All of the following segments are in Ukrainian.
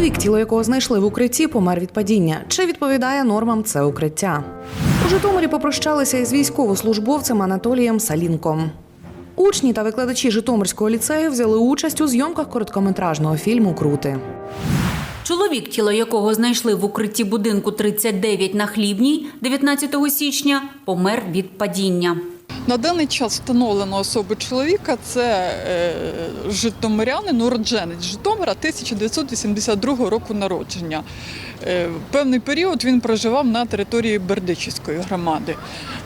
Чоловік, тіло якого знайшли в укритті, помер від падіння. Чи відповідає нормам це укриття? У Житомирі попрощалися із військовослужбовцем Анатолієм Салінком. Учні та викладачі Житомирського ліцею взяли участь у зйомках короткометражного фільму Крути. Чоловік, тіло якого знайшли в укритті будинку 39 на Хлібній 19 січня, помер від падіння. На даний час встановлено особу чоловіка. Це е, житомирянин, уродженець Житомира 1982 року народження. Е, певний період він проживав на території Бердичівської громади.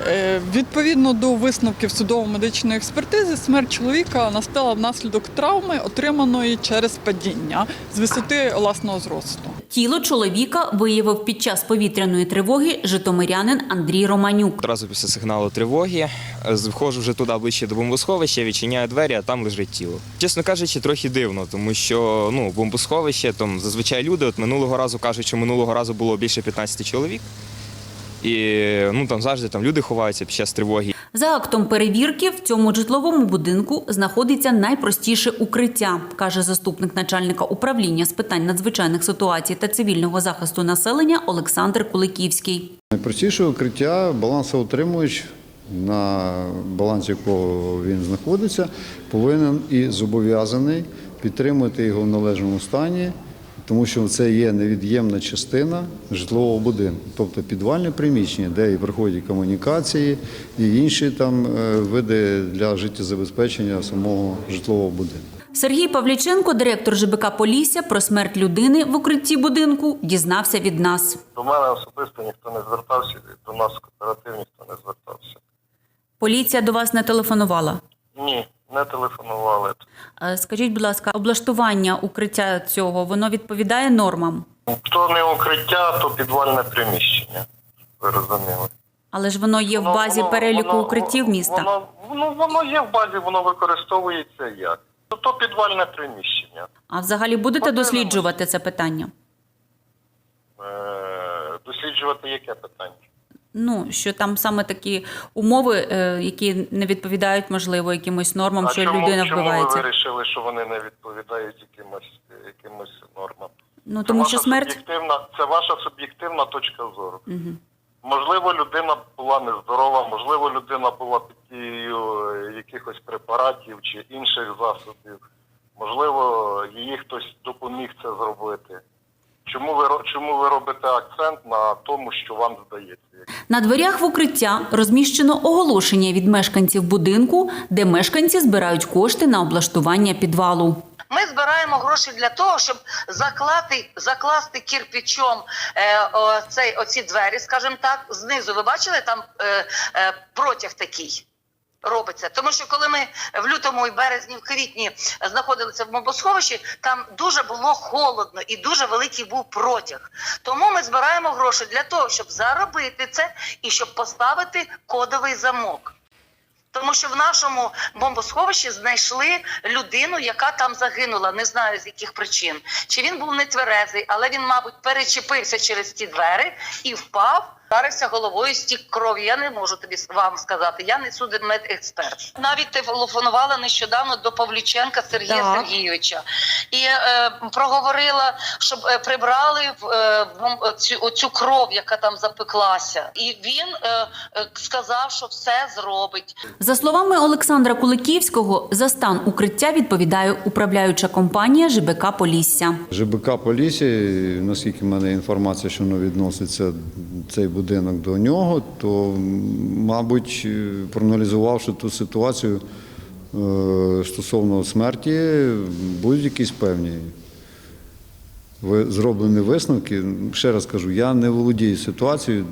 Е, відповідно до висновків судово-медичної експертизи, смерть чоловіка настала внаслідок травми, отриманої через падіння з висоти власного зросту. Тіло чоловіка виявив під час повітряної тривоги житомирянин Андрій Романюк. Одразу після сигналу тривоги е, входжу вже туди ближче до бомбосховища, відчиняю двері, а там лежить тіло. Чесно кажучи, трохи дивно, тому що ну бомбосховище там зазвичай люди. От минулого разу кажуть, що минулого разу було більше 15 чоловік. І ну там завжди там люди ховаються під час тривоги. За актом перевірки в цьому житловому будинку знаходиться найпростіше укриття, каже заступник начальника управління з питань надзвичайних ситуацій та цивільного захисту населення Олександр Куликівський. Найпростіше укриття балансоутримувач, на балансі якого він знаходиться, повинен і зобов'язаний підтримувати його в належному стані, тому що це є невід'ємна частина житлового будинку, тобто підвальне приміщення, де і проходять комунікації, і інші там е, види для життєзабезпечення самого житлового будинку. Сергій Павліченко, директор ЖБК Полісся, про смерть людини в укритті будинку дізнався від нас. До мене особисто ніхто не звертався, до нас кооператив ніхто не звертався. Поліція до вас не телефонувала. Ні, не телефонували. Е, Скажіть, будь ласка, облаштування укриття цього воно відповідає нормам, То не укриття, то підвальне приміщення. Ви розуміли. але ж воно є в базі воно- переліку воно- укриттів міста. Воно, воно, воно є в базі, воно використовується як. То, то підвальне приміщення. А взагалі будете Подивимось. досліджувати це питання? Е, досліджувати яке питання? Ну що там саме такі умови, е, які не відповідають, можливо, якимось нормам, а що чому, людина чому ви вирішили, що вони не відповідають якимось, якимось нормам? Ну Це тому що смерть суб'єктивна, це ваша суб'єктивна точка зору. Угу. Можливо, людина була нездорова, можливо, людина була під дією е, якихось препаратів чи інших засобів. Можливо, її хтось допоміг це зробити. Чому ви чому ви робите акцент на тому, що вам здається? на дверях в укриття розміщено оголошення від мешканців будинку, де мешканці збирають кошти на облаштування підвалу. Ми збираємо гроші для того, щоб заклати, закласти кирпичом е, о, цей, оці двері, скажімо так. Знизу ви бачили там е, е, протяг такий. Робиться, тому що коли ми в лютому і березні, в квітні знаходилися в мобосховищі, там дуже було холодно і дуже великий був протяг. Тому ми збираємо гроші для того, щоб заробити це і щоб поставити кодовий замок. Тому що в нашому бомбосховищі знайшли людину, яка там загинула. Не знаю з яких причин. Чи він був не тверезий, але він, мабуть, перечепився через ті двері і впав. Вдарився головою стік крові. Я не можу тобі вам сказати. Я не судмедексперт. Навіть телефонувала нещодавно до Павліченка Сергія Так. Сергійовича і е, проговорила, щоб е, прибрали в е, бом- цю, кров, яка там запеклася. І він е, е, сказав, що все зробить. За словами Олександра Куликівського, за стан укриття відповідає управляюча компанія ЖБК Полісся. ЖБК Полісі, наскільки в мене інформація, що воно відноситься цей будинок до нього, то, мабуть, е, проаналізувавши ту ситуацію е, стосовно смерті, будуть якісь певні зроблені висновки. Ще раз кажу, я не володію ситуацією.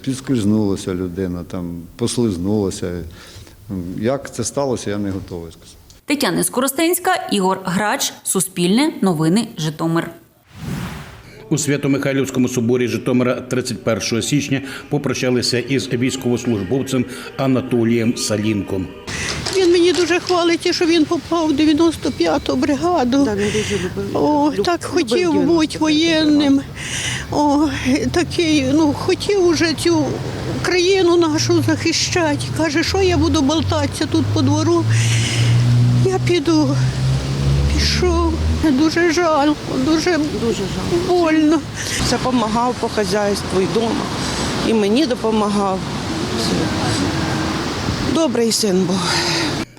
Підскользнулася людина, там, послизнулася. Як це сталося, я не готовий сказати. Тетяна Скоростенська, Ігор Грач, Суспільне, Новини, Житомир. У Свято-Михайлівському соборі Житомира 31 січня попрощалися із військовослужбовцем Анатолієм Салінком. Він мені дуже хвалить, що він попав в 95-ту бригаду. О, так хотів бути воєнним. О, такий, ну, хотів уже цю країну нашу захищати. Каже, що я буду болтатися тут по двору. Я піду. Пішов. Дуже жалко, дуже, дуже жалко. больно. Все допомагав по хазяйству і вдома. І мені допомагав. Добрий син був.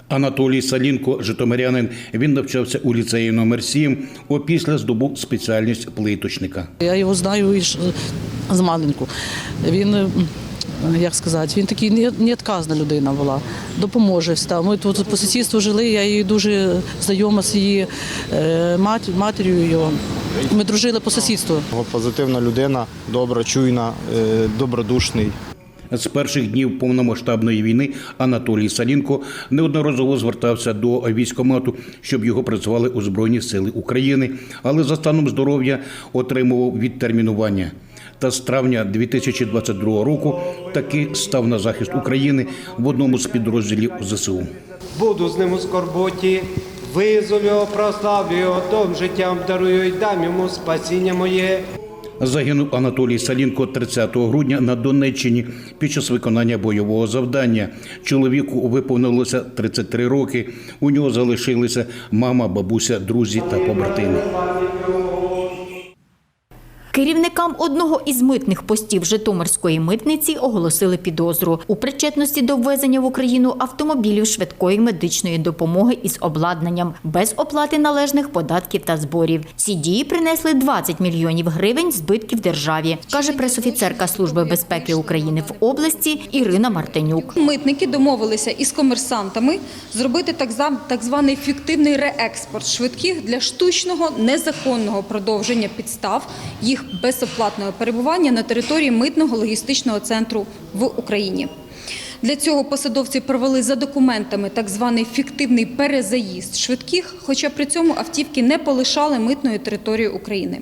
Анатолій Салінко, житомирянин, він навчався у ліцеї номер 7 опісля здобув спеціальність плиточника. Я його знаю з маленьку. Він, як сказати, він такий не- неотказна людина була. Допоможе все. Ми тут по сусідству жили, я її дуже знайома з її е, матір'ю. Його. Ми дружили по сусідству. Позитивна людина, добра, чуйна, е, добродушний. З перших днів повномасштабної війни Анатолій Салінко неодноразово звертався до військомату, щоб його працювали у Збройні Сили України, але за станом здоров'я отримував відтермінування. Та з травня 2022 року таки став на захист України в одному з підрозділів ЗСУ. Буду з ним у скорботі, визволю його, прославлю його, дом життям дарую і дам йому спасіння моє. Загинув Анатолій Салінко 30 грудня на Донеччині під час виконання бойового завдання. Чоловіку виповнилося 33 роки. У нього залишилися мама, бабуся, друзі та побратими. Керівникам одного із митних постів Житомирської митниці оголосили підозру у причетності до ввезення в Україну автомобілів швидкої медичної допомоги із обладнанням без оплати належних податків та зборів. Ці дії принесли 20 мільйонів гривень збитків державі, каже пресофіцерка Служби безпеки України в області Ірина Мартинюк. Митники домовилися із комерсантами зробити так, званий фіктивний реекспорт швидких для штучного незаконного продовження підстав їх безоплатного перебування на території митного логістичного центру в Україні. Для цього посадовці провели за документами так званий фіктивний перезаїзд швидких, хоча при цьому автівки не полишали митної території України.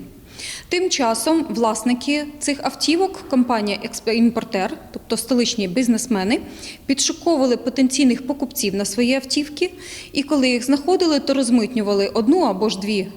Тим часом власники цих автівок, компанія «Імпортер», тобто столичні бізнесмени, підшуковували потенційних покупців на свої автівки, і коли їх знаходили, то розмитнювали одну або ж дві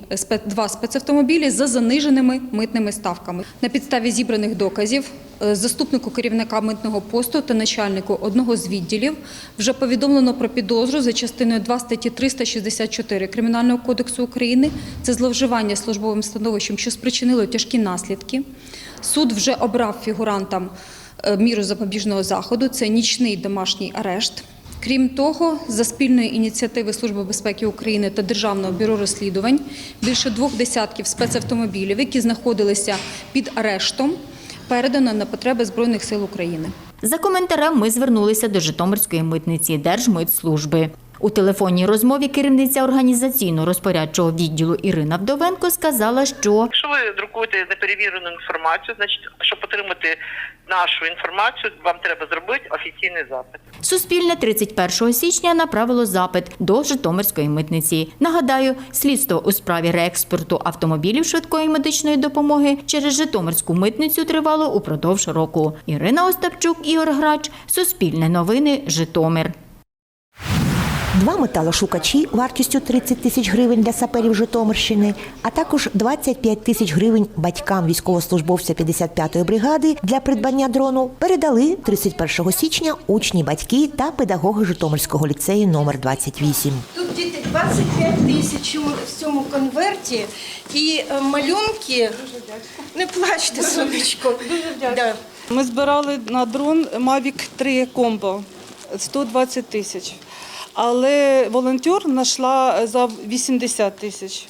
два спецавтомобілі за заниженими митними ставками. На підставі зібраних доказів заступнику керівника митного посту та начальнику одного з відділів вже повідомлено про підозру за частиною 2 статті 364 Кримінального кодексу України. Це зловживання службовим становищем, що спричинило тяжкі наслідки. Суд вже обрав фігурантам е, міру запобіжного заходу. Це нічний домашній арешт. Крім того, за спільної ініціативи Служби безпеки України та Державного бюро розслідувань більше двох десятків спецавтомобілів, які знаходилися під арештом, передано на потреби Збройних сил України. За коментарем ми звернулися до Житомирської митниці Держмитслужби. У телефонній розмові керівниця організаційно-розпорядчого відділу Ірина Вдовенко сказала, що Якщо ви друкуєте неперевірену інформацію, значить, щоб отримати нашу інформацію, вам треба зробити офіційний запит. Суспільне 31 січня направило запит до Житомирської митниці. Нагадаю, слідство у справі реекспорту автомобілів швидкої медичної допомоги через Житомирську митницю тривало упродовж року. Ірина Остапчук, Ігор Грач, Суспільне новини, Житомир. Два металошукачі вартістю 30 тисяч гривень для саперів Житомирщини, а також 25 тисяч гривень батькам військовослужбовця 55-ї бригади для придбання дрону передали 31 січня учні, батьки та педагоги Житомирського ліцею номер 28. Тут діти 25 тисяч у- в цьому конверті і е, малюнки. Не плачте, сонечко. Да. Ми збирали на дрон Mavic 3 комбо 120 тисяч. Але волонтер знайшла за 80 тисяч.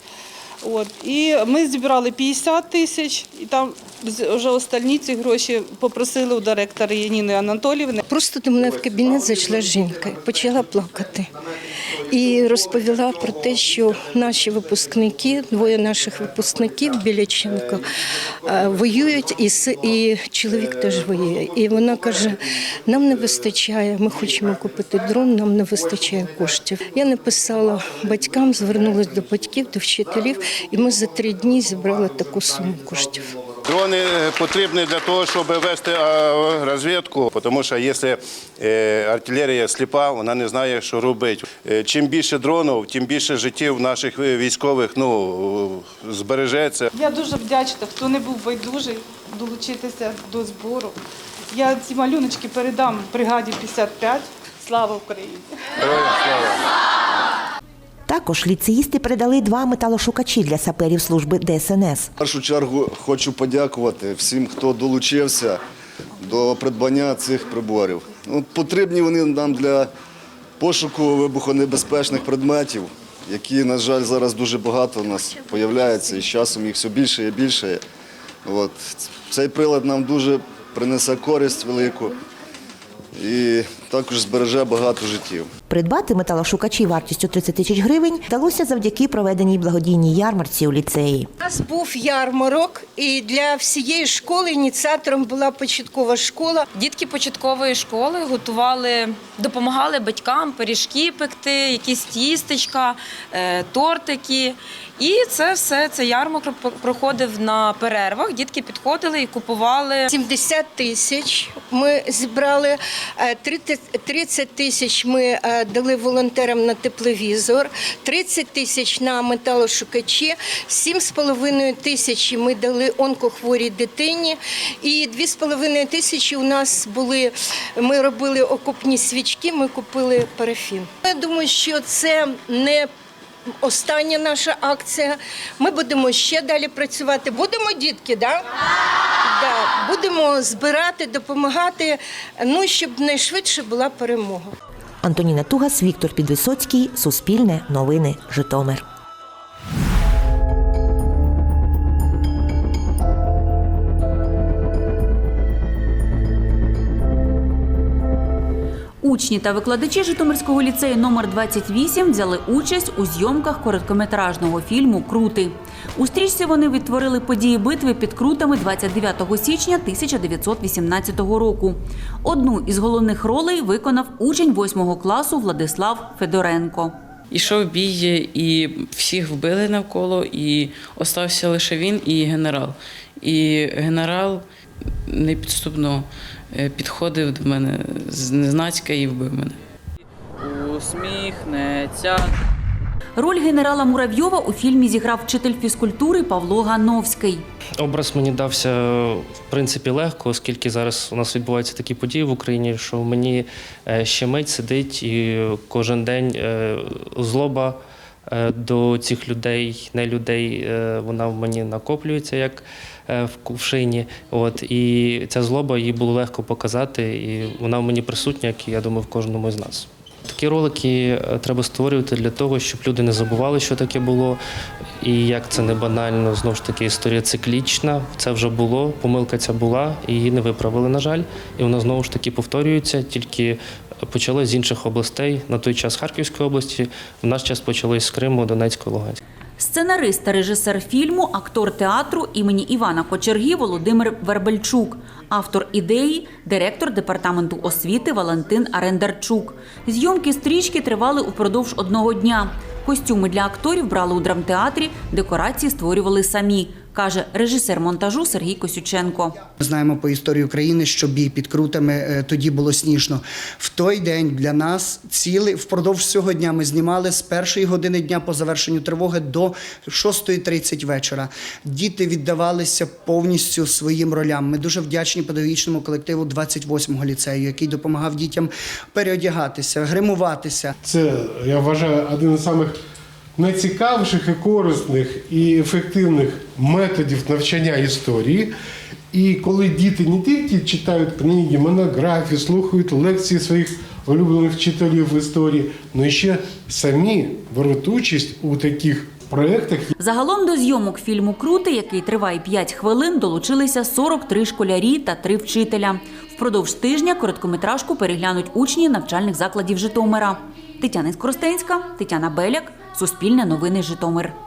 От. І ми зібрали 50 тисяч, і там вже останні ці гроші попросили у директора Яніни Анатоліївни. Просто до мене в кабінет зайшла жінка, почала плакати. І розповіла про те, що наші випускники, двоє наших випускників Біляченко, е, воюють, і, і чоловік теж воює. І вона каже: нам не вистачає, ми хочемо купити дрон, нам не вистачає коштів. Я написала батькам, звернулася до батьків, до вчителів, і ми за три дні зібрали таку суму коштів. Дрони е, потрібні для того, щоб вести розвідку, тому що якщо е, артилерія сліпа, вона не знає, що робити. Е, Чим більше дронів, тим більше життів наших військових ну, збережеться. Я дуже вдячна, хто не був байдужий долучитися до збору. Я ці малюночки передам бригаді 55. Слава Україні! Героям слава! Також ліцеїсти передали два металошукачі для саперів служби ДСНС. В першу чергу хочу подякувати всім, хто долучився до придбання цих приборів. Ну, потрібні вони нам для пошуку вибухонебезпечних предметів, які, на жаль, зараз дуже багато у нас з'являється, і з часом їх все більше і більше. От. Цей прилад нам дуже принесе користь велику і також збереже багато життів. Придбати металошукачі вартістю 30 тисяч гривень вдалося завдяки проведеній благодійній ярмарці у ліцеї. У нас був ярмарок, і для всієї школи ініціатором була початкова школа. Дітки початкової школи готували, допомагали батькам пиріжки пекти, якісь тістечка, е, тортики. І це все це ярмарок проходив на перервах. Дітки підходили і купували 70 тисяч ми зібрали, е, 30 30 тисяч ми е, дали волонтерам на тепловізор, 30 тисяч на металошукачі, 7,5 тисячі ми дали онкохворій дитині, і 2,5 тисячі у нас були, ми робили окопні свічки, ми купили парафін. Я думаю, що це не Остання наша акція. Ми будемо ще далі працювати. Будемо, дітки, да? Да. Будемо збирати, допомагати, ну щоб найшвидше була перемога. Антоніна Тугас, Віктор Підвисоцький, Суспільне, Новини, Житомир. Учні та викладачі Житомирського ліцею номер 28 взяли участь у зйомках короткометражного фільму Крути. У стрічці вони відтворили події битви під крутами 29 січня 1918 року. Одну із головних ролей виконав учень 8 класу Владислав Федоренко. Ішов бій, і всіх вбили навколо, і остався лише він і генерал. І генерал непідступно е, підходив до мене зненацька і вбив мене. Усміхнеться. Роль генерала Муравйова у фільмі зіграв вчитель фізкультури Павло Гановський. Образ мені дався в принципі легко, оскільки зараз у нас відбуваються такі події в Україні, що мені е, щемить сидить і кожен день е, злоба до цих людей, не людей, е, вона в мені накоплюється як е, в кувшині. От і ця злоба її було легко показати, і вона в мені присутня, як я думаю, в кожному з нас. Такі ролики е, треба створювати для того, щоб люди не забували, що таке було. І як це не банально, знову ж таки, історія циклічна. Це вже було, помилка ця була, і її не виправили, на жаль. І вона знову ж таки повторюється, тільки почалось з інших областей. На той час Харківської області, в наш час почалось з Криму, Донецької, Луганської. Сценарист та режисер фільму, актор театру імені Івана Кочерги Володимир Вербельчук, автор ідеї, директор департаменту освіти Валентин Арендарчук. Зйомки стрічки тривали упродовж одного дня. Костюми для акторів брали у драмтеатрі, декорації створювали самі, каже режисер монтажу Сергій Косюченко. Ми знаємо по історії України, що бій під крутами е, тоді було сніжно. В той день для нас цілий впродовж цього дня ми знімали з першої години дня по завершенню тривоги до 6.30 вечора. Діти віддавалися повністю своїм ролям. Ми дуже вдячні педагогічному колективу 28-го ліцею, який допомагав дітям переодягатися, гримуватися. Це я вважаю один із самих найцікавіших і корисних і ефективних методів навчання історії. І коли діти не тільки читають книги, монографії, слухають лекції своїх улюблених вчителів в історії, але ще самі беруть участь у таких проєктах. Загалом до зйомок фільму Крути, який триває 5 хвилин, долучилися 43 школярі та 3 вчителя. Впродовж тижня короткометражку переглянуть учні навчальних закладів Житомира. Тетяна Скоростенська, Тетяна Беляк, Суспільне новини Житомир.